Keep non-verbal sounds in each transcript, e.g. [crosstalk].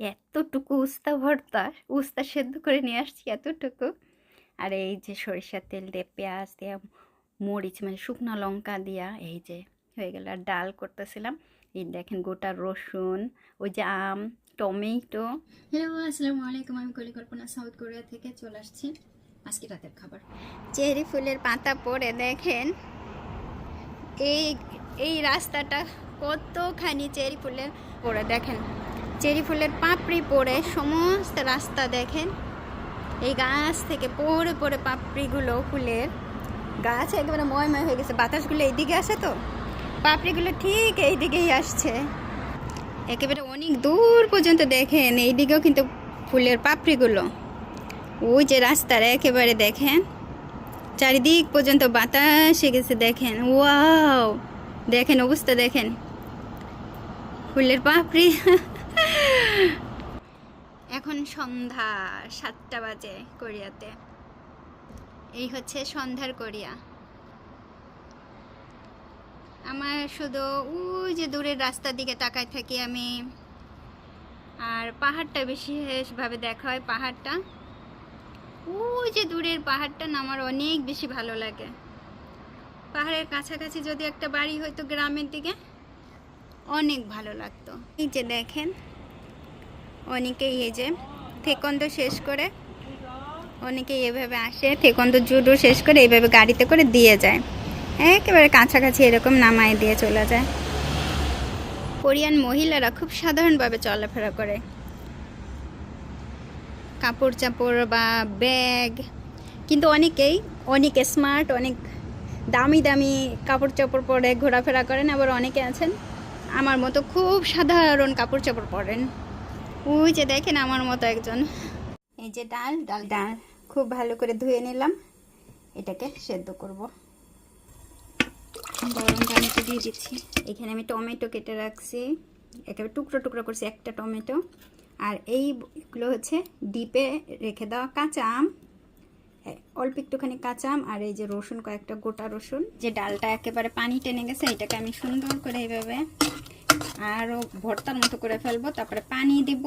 এতটুকু উস্তা ভর্তা উস্তা সেদ্ধ করে নিয়ে আসছি এতটুকু। আর এই যে সরিষার তেল দিয়ে পেঁয়াজ দিয়ে মরিচ মানে শুকনো লঙ্কা দিয়া এই যে হয়ে গেল আর ডাল করতেছিলাম। এই দেখেন গোটা রসুন ওই যে আম টমেটো। হ্যালো আসসালামু আলাইকুম। আমি কলিকল্পনা সাউথ কোরিয়া থেকে চলে আসছি। আজকে রাতের খাবার। চেরি ফুলের পাতা পরে দেখেন। এই এই রাস্তাটা কতখানি চেরি ফুলের পরে দেখেন। চেরি ফুলের পাপড়ি পরে সমস্ত রাস্তা দেখেন। এই গাছ থেকে পড়ে পড়ে পাপড়িগুলো ফুলের। গাছ একেবারে ময়ময় হয়ে গেছে। বাতাসগুলো এইদিকে আসে তো? পাপড়িগুলো ঠিক এই দিকেই আসছে। একেবারে অনেক দূর পর্যন্ত দেখেন, এইদিকেও কিন্তু ফুলের পাপড়িগুলো। ওই যে রাস্তার একেবারে দেখেন, চারিদিক পর্যন্ত বাতাসে গেছে দেখেন। ওয়াও! দেখেন অবস্থা দেখেন। ফুলের পাপড়ি। এখন সন্ধ্যা সাতটা বাজে কোরিয়াতে। এই হচ্ছে সন্ধ্যার কোরিয়া। আমার শুধু ওই যে দূরের রাস্তার দিকে তাকায় থাকি আমি। আর পাহাড়টা বিশেষভাবে দেখা হয় পাহাড়টা। ওই যে দূরের পাহাড়টা না আমার অনেক বেশি ভালো লাগে। পাহাড়ের কাছাকাছি যদি একটা বাড়ি হয়তো গ্রামের দিকে, অনেক ভালো লাগতো। এই যে দেখেন অনেকেই এই যে থেকন্দ শেষ করে অনেকেই এভাবে আসে, থেকন্দ জুডো শেষ করে এইভাবে গাড়িতে করে দিয়ে যায়। একেবারে কাছাকাছি এরকম নামায় দিয়ে চলে যায়। কোরিয়ান মহিলারা খুব সাধারণভাবে চলাফেরা করে। কাপড় চাপড় বা ব্যাগ, কিন্তু অনেকেই, অনেক স্মার্ট অনেক দামি দামি কাপড় চাপড় পরে ঘোরাফেরা করেন। আবার অনেকে আছেন, আমার মতো খুব সাধারণ কাপড় চাপড় পরেন। ওই যে দেখেন আমার মতো একজন। এই যে ডাল ডাল ডাল। খুব ভালো করে ধুয়ে নিলাম। এটাকে সেদ্ধ করব। গরম পানিতে দিয়ে দিচ্ছি। এখানে আমি টমেটো কেটে রাখছি। একেবারে টুকরো টুকরো করছি, একটা টমেটো। আর এইগুলো হচ্ছে ডিপে রেখে দেওয়া কাঁচা আম। অল্প একটুখানি কাঁচা আম আর এই যে রসুন, কয়েকটা গোটা রসুন। যে ডালটা একেবারে পানি টেনে গেছে, এটাকে আমি সুন্দর করে এইভাবে আরও ভর্তার মতো করে ফেলব, তারপরে পানি দেব।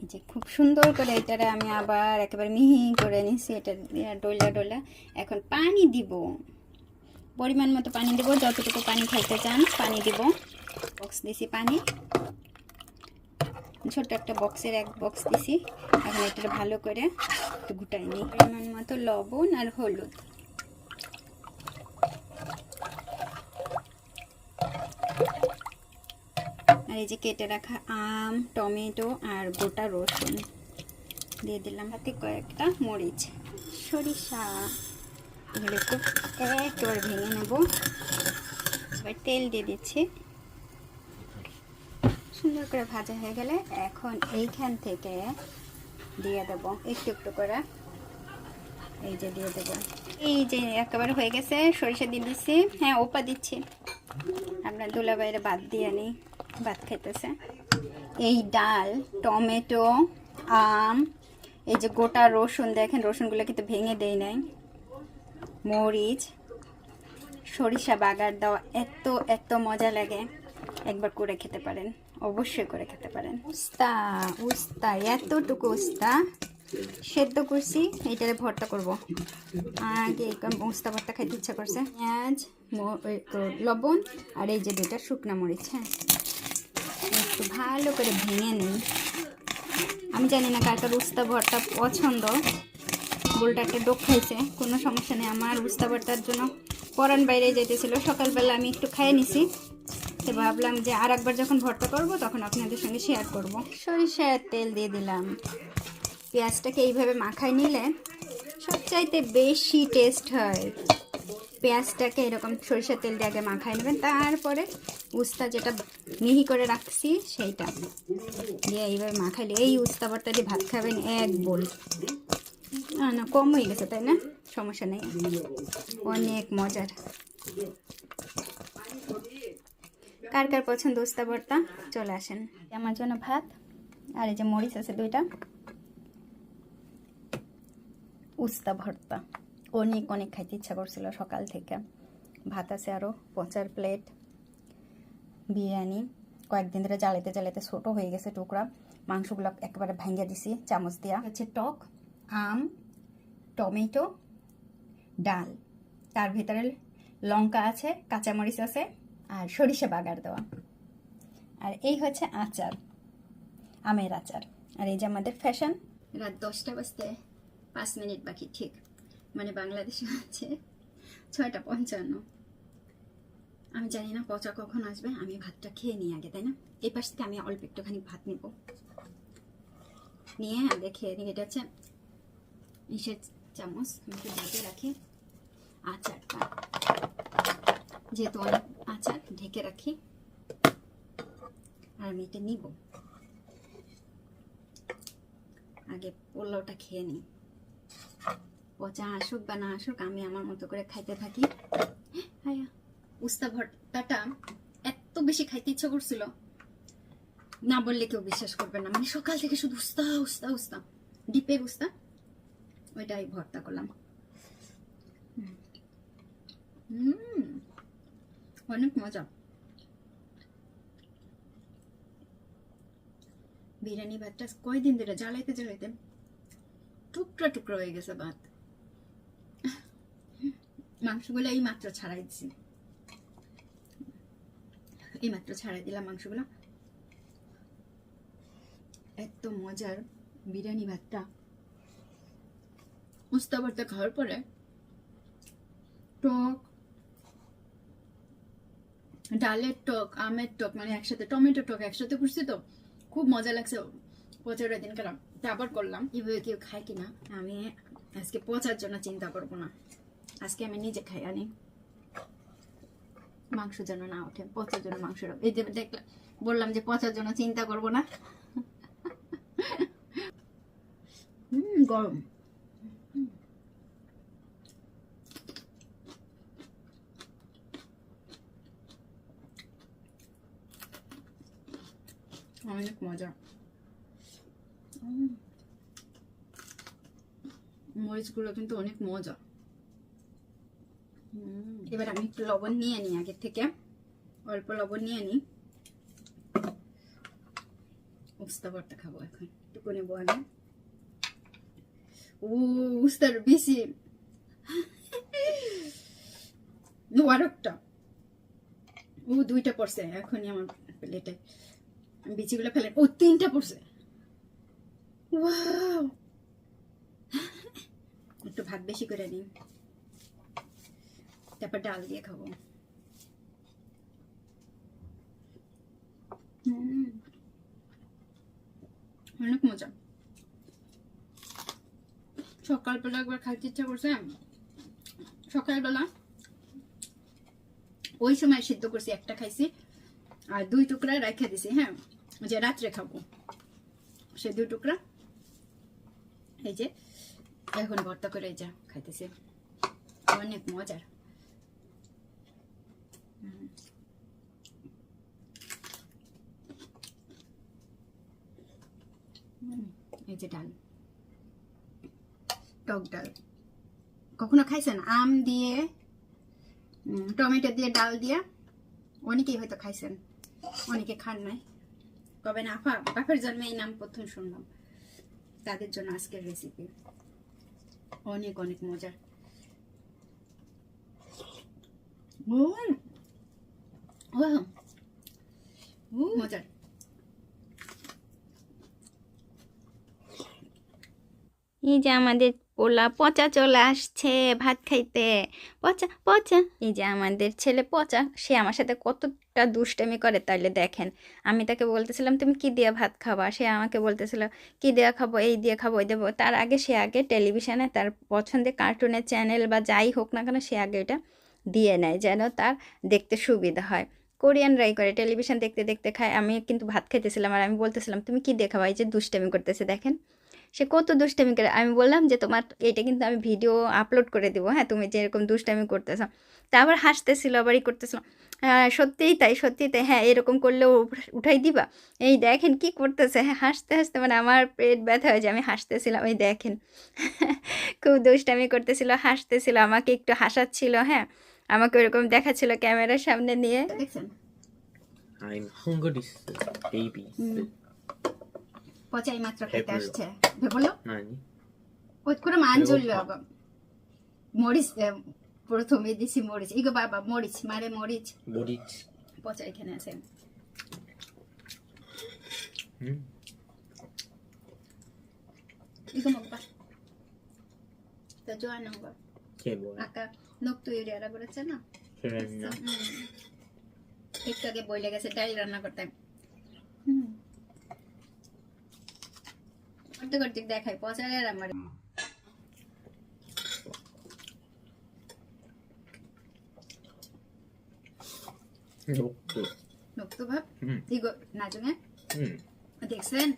এই যে খুব সুন্দর করে এটারে আমি আবার একেবারে মিহি করে নিছি, এটা ডলে ডলে। এখন পানি দিব। পরিমাণ মতো পানি দেবো, যতটুকু পানি খাইতে চান, পানি দিব। বক্স দিছি পানি। ছোট্ট একটা বক্সের এক বক্স দিছি। এখন এটা ভালো করে একটু গুটাই নিই। পরিমাণ মতো লবণ আর হলুদ। আর এই যে কেটে রাখা আম, টমেটো আর গোটা রসুন। দিয়ে দিলাম হাতে কয়েকটা মরিচ। সরিষা। এগুলো একটু একেবারে ভেঙে নেব। এবার তেল দিয়ে দিচ্ছি। সুন্দর করে ভাজা হয়ে গেলে এখন এইখান থেকে দিয়ে দেব, একটু একটু করে। এই যে দিয়ে দেবো। এই যে একেবারে হয়ে গেছে, সরিষা দিয়ে দিচ্ছি। হ্যাঁ ওপা দিচ্ছি। আপনার দুলা বাইরে বাদ দিয়ে নিই। ভাত খেতেছে এই ডাল, টমেটো, আম, এই যে গোটা রসুন, দেখেন রসুনগুলো কিন্তু ভেঙে দেই নাই। মরিচ, সরিষা বাগার দেওয়া এত এত মজা লাগে। একবার করে খেতে পারেন, অবশ্যই করে খেতে পারেন। উস্তা উস্তা, এতটুকু উস্তা। সেদ্ধ করছি, এইটারে ভর্তা করব। আগে উস্তা ভর্তা খাইতে ইচ্ছা করছে। পেঁয়াজ লবণ, আর এই যে দুইটা শুকনা মরিচ হ্যাঁ। একটু ভালো করে ভেঙে নিই। আমি জানি না কার কার উস্তা ভর্তা পছন্দ। বুলটা একটা ডোক খাইছে, কোনো সমস্যা নেই। আমার উস্তা ভর্তার জন্য পরান বাইরে যেতেছিল সকালবেলা আমি একটু খাইয়ে নিছি। তো ভাবলাম যে আর একবার যখন ভর্তা করব, তখন আপনাদের সঙ্গে শেয়ার করব। সরিষার তেল দিয়ে দিলাম। পেঁয়াজটাকে এইভাবে মাখায় নিলে সবচাইতে বেশি টেস্ট হয়। পেঁয়াজটাকে এরকম সরিষার তেল দিয়ে আগে মাখায় নেবেন। তারপরে উস্তা যেটা মিহি করে রাখছি, সেইটা দিয়ে। এইভাবে মাখাইলে এই উস্তা ভর্তা দিয়ে ভাত খাবেন এক বোল। না না, কম হয়ে গেছে, তাই না? সমস্যা নেই। অনেক মজার। কার কার পছন্দ উস্তা ভর্তা? চলে আসেন। আমার জন্য ভাত আর এই যে মরিচ আছে দুইটা। উস্তা ভর্তা। অনেক অনেক খাইতে ইচ্ছা করছিল সকাল থেকে। ভাত আছে আরও পচার প্লেট বিরিয়ানি। কয়েকদিন ধরে জ্বালাইতে জ্বালাইতে ছোট হয়ে গেছে টুকরা। মাংসগুলো একেবারে ভাঙ্গা দিছি চামচ দিয়া। হচ্ছে টক আম টমেটো ডাল। তার ভিতরে লঙ্কা আছে কাঁচামরিচ আছে আর সরিষা বাগার দেওয়া। আর এই হচ্ছে আচার আমের আচার। আর এই যে আমাদের ফ্যাশন রাত দশটা বাজতে পাঁচ মিনিট বাকি ঠিক। মানে বাংলাদেশে আছে, ছয়টা পঞ্চান্ন। আমি জানি না পচা কখন আসবে, আমি ভাতটা খেয়ে নিই আগে, তাই না? এই পাশ থেকে আমি অল্প একটুখানি ভাত নেব। নিয়ে আগে খেয়ে নিই, এটা হচ্ছে ইসের চামচ একটু ঢেকে রাখি। আচারটা, যেহেতু অনেক আচার, ঢেকে রাখি। আর আমি এটা নিব। আগে পোলাওটা খেয়ে নিই। পচা আসুক বা না আসুক, আমি আমার মতো করে খাইতে থাকি। উস্তা ভর্তাটা এত বেশি খাইতে ইচ্ছা করছিল। না বললে কেউ বিশ্বাস করবে না। মানে সকাল থেকে শুধু উস্তা উস্তা উস্তা। ডিপের উস্তা, ওইটাই ভর্তা করলাম। অনেক মজা। বিরিয়ানি ভাতটা কয়দিন ধরে জ্বালাইতে জ্বালাইতে টুকরা টুকরা হয়ে গেছে ভাত। মাংসগুলো এই মাত্র ছাড়াই দিছি। এই মাত্র ছাড়াই দিলাম মাংসগুলো। এত মজার বিরিয়ানি ভাতটা। উস্তা ভর্তা খাওয়ার পরে। টক, ডালের টক, আমের টক মানে একসাথে টমেটো টক একসাথে করছি তো। খুব মজা লাগছে পচার দিন কারণ আবার করলাম। এভাবে কেউ খায় কিনা, আমি আজকে পচার জন্য চিন্তা করব না। আজকে আমি নিজে খাই, আনি। মাংস যেন না ওঠে, পচার জন্য মাংস এই যে দেখলাম, বললাম যে পচার জন্য চিন্তা করব না। হুম, গরম। অনেক মজা। মরিচগুলো কিন্তু অনেক মজা। এবার আমি একটু লবণ নিয়ে নিই আগের থেকে। অল্প লবণ নিয়ে নিই। উস্তা ভর্তা খাব এখন একটু নেব ও উস্তার বেশি। আরেকটা ও, দুইটা পড়ছে, এখনই আমার প্লেটে। বিচিগুলো ফেলে, ও, তিনটা পড়ছে। একটু ভাত বেশি করে নিই। তারপর ডাল দিয়ে খাব অনেক মজা সকালবেলা একবার খাইতে ইচ্ছা করছে সকালবেলা ওই সময় সিদ্ধ করছি একটা খাইছি আর দুই টুকরা রেখে দিছি হ্যাঁ যে রাত্রে খাব সে দুই টুকরা এই যে এখন ভর্তা করে যা খাইতেছে অনেক মজার কখনো খাইছেন? আম দিয়ে টমেটো দিয়ে ডাল দিয়ে? অনেকেই হয়তো খাইছেন। অনেকে খান নাই। কবে না আফা বাপের জন্মে এই নাম প্রথম শুনলাম। তাদের জন্য আজকের রেসিপি অনেক অনেক মজার। উম, মজার এই যে আমাদের পোলা পচা চলে আসছে ভাত খাইতে পচা পচা এই যে আমাদের ছেলে পচা সে আমার সাথে কতটা দুষ্টামি করে তাইলে দেখেন। আমি তাকে বলতেছিলাম তুমি কি দিয়ে ভাত খাবা? সে আমাকে বলতেছিল কি দিয়ে খাব? এই দিয়ে খাব ওই দেবো। তার আগে সে আগে টেলিভিশনে তার পছন্দের কার্টুনের চ্যানেল বা যাই হোক না কেন সে আগে এটা দিয়ে নেয় যেন তার দেখতে সুবিধা হয়। কোরিয়ানরাই করে। টেলিভিশন দেখতে দেখতে খায়। আমি কিন্তু ভাত খাইতেছিলাম আর আমি বলতেছিলাম, তুমি কি দিয়ে খাবা এই যে দুষ্টামি করতেছে, দেখেন। সে কত দুষ্টামি করে। আমি বললাম যে, তোমার এটা কিন্তু আমি ভিডিও আপলোড করে দেবো। হ্যাঁ তুমি যেরকম দুষ্টামি করতেছো। তা আবার হাসতেছিল, আবার ই করতেছিল। সত্যিই তাই সত্যিই তাই। হ্যাঁ এরকম করলেও উঠাই দিবা। এই দেখেন কি করতেছে। হ্যাঁ হাসতে হাসতে মানে আমার পেট ব্যথা হয়েছে আমি হাসতেছিলাম, এই দেখেন। [laughs] খুব দুষ্টামি করতেছিল, হাসতেছিল, আমাকে একটু হাসাচ্ছিল। হ্যাঁ আমাকে ওরকম দেখাচ্ছিল ক্যামেরার সামনে নিয়ে দেখছেন I'm hungry, baby. পচাই মাত্র খেতে ভেবলো। আসছে ভেবলো 아니, ওই করে মান চললো 배고파. আবার মরিচ আহ, প্রথমে দিছি মরিচ ইগো বাবা মরিচ মারে মরিচ 모리치. পচা এখানে আছে 음, 이거 먹어봐. 너 좋아하는 거. 걔 뭐야? 아까 নক্তু এরিয়ারা করেছে না একটু বইলে গেছে ডাল রান্না করতে। করতে অর্ধেক দেখাই? পচারে আর আমার। নক্তু। ভাব? ইগো দেখছেন?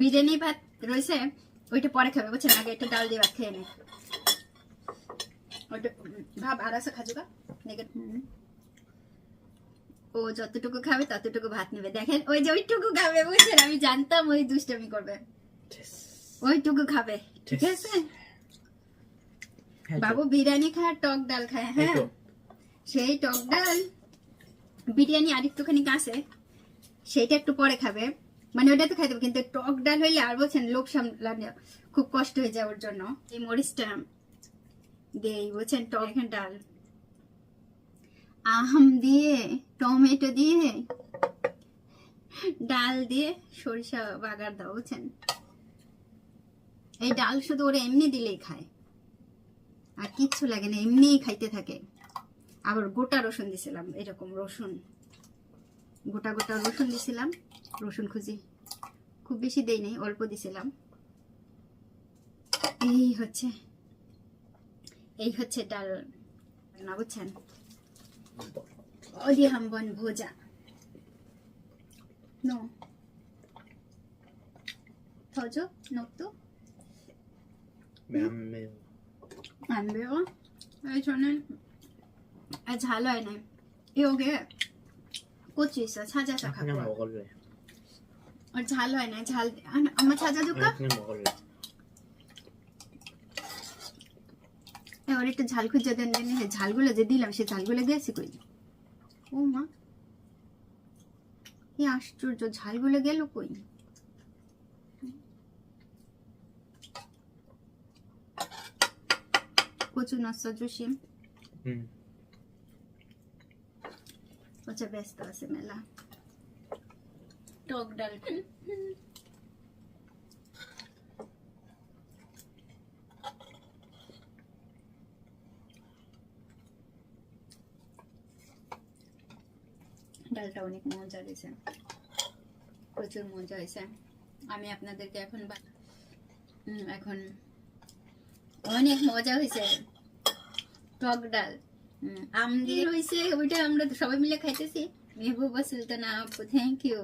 বিরিয়ানি ভাত রয়েছে ওইটা পরে খাবে বলছেন আগে একটা ডাল দিয়ে ভাত খেয়ে নেই ভাব খাজুগা ও যতটুকু খাবে ততটুকু ভাত নেবে দেখেন ওই যে ওইটুকু খাবে বুঝছেন আমি জানতাম ওই করবে ওইটুকু খাবে ঠিক আছে বাবু বিরিয়ানি খায় টক ডাল খায় হ্যাঁ সেই টক ডাল বিরিয়ানি আর একটুখানি কাছে সেইটা একটু পরে খাবে মানে ওটা তো খাইতে কিন্তু টক ডাল হইলে আর বলছেন লোক সামলানো খুব কষ্ট হয়ে যায় ওর জন্য। এই মরিচটা দেই, বলছেন টক ডাল। আম দিয়ে, টমেটো দিয়ে, ডাল দিয়ে সরিষা বাগার দাও বুঝছেন এই ডাল শুধু ওরা এমনি দিলেই খায়। আর কিচ্ছু লাগে না, এমনিই খাইতে থাকে। আবার গোটা রসুন দিছিলাম, এরকম রসুন। গোটা গোটা রসুন দিছিলাম, রসুন খুঁজি। খুব বেশি দেই নাই, অল্প দিছিলাম। এই হচ্ছে। এই হচ্ছে ডাল না বুঝছেন 어디 한번 보자. 너. 더 줘? 녹두? 안 매워. 안 매워? 아니, 저는 아, 잘 나네. 여기 고추 있어. 찾아서 아, 갖고 그냥 와. 먹을래. 어, 잘 나네. 잘. 아, 엄마 찾아줄까? 아니, 그냥 먹을래. এবার একটু ঝাল খুঁজে দেন দেন হ্যাঁ ঝালগুলো যে দিলাম সে ঝালগুলো গেছে কই? ও মা এই আশ্চর্য ঝালগুলো গেল কই? কচু নষ্ট জুসিম 응. আচ্ছা ব্যস্ত আছে মেলা। টক ডাল। ডালটা অনেক মজা হয়েছে। প্রচুর মজা হয়েছে। আমি আপনাদেরকে এখন এখন অনেক মজা হয়েছে। টক ডাল। আম দিয়ে হয়েছে, ওইটা আমরা সবাই মিলে খাইতেছি। মেহবুবা সুলতানা, আপু থ্যাংক ইউ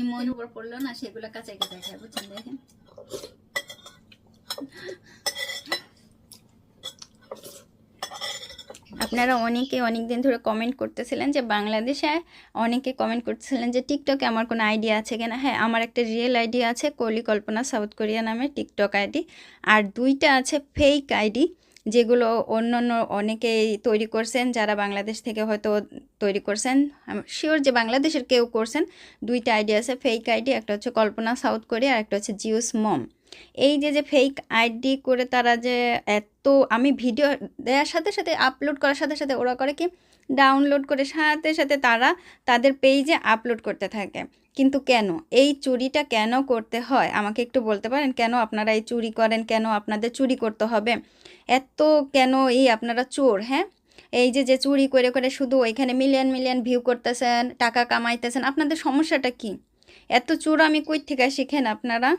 ইমন উপর পড়ল না, সেগুলো কাঁচাই কাঁচাই খাই বুঝছেন দেখেন আপনারা অনেকে অনেক দিন ধরে কমেন্ট করতেছিলেন যে বাংলাদেশে অনেকে কমেন্ট করতেছিলেন যে টিকটকে আমার কোনো আইডিয়া আছে কিনা। হ্যাঁ আমার একটা রিয়েল আইডি আছে কলি কল্পনা সাউথ কোরিয়া নামে টিকটক আইডি আর দুইটা আছে ফেক আইডি যেগুলো অন্য অন্য অনেকেই তৈরি করছেন, যারা বাংলাদেশ থেকে হয়তো তৈরি করছেন। শিওর যে বাংলাদেশের কেউ করছেন। দুইটা আইডি আছে ফেক আইডি একটা হচ্ছে কল্পনা সাউথ কোরিয়া, আর একটা হচ্ছে জিউস মম। এই যে যে ফেক আইডি করে তারা যে এত, আমি ভিডিও দেওয়ার সাথে সাথে আপলোড করার সাথে সাথে ওরা করে কি ডাউনলোড করে সাথে সাথে তারা তাদের পেজে আপলোড করতে থাকে। কিন্তু কেন? এই চুরিটা কেন করতে হয়? আমাকে একটু বলতে পারেন? কেন আপনারা এই চুরি করেন? কেন আপনাদের চুরি করতে হবে? এত কেন এই আপনারা চোর হ্যাঁ? এই যে যে চুরি করে করে শুধু ওইখানে মিলিয়ন মিলিয়ন ভিউ করতেছেন, টাকা কামাইতেছেন, আপনাদের সমস্যাটা কি? এত চোর আমি কই থেকে শিখেন আপনারা?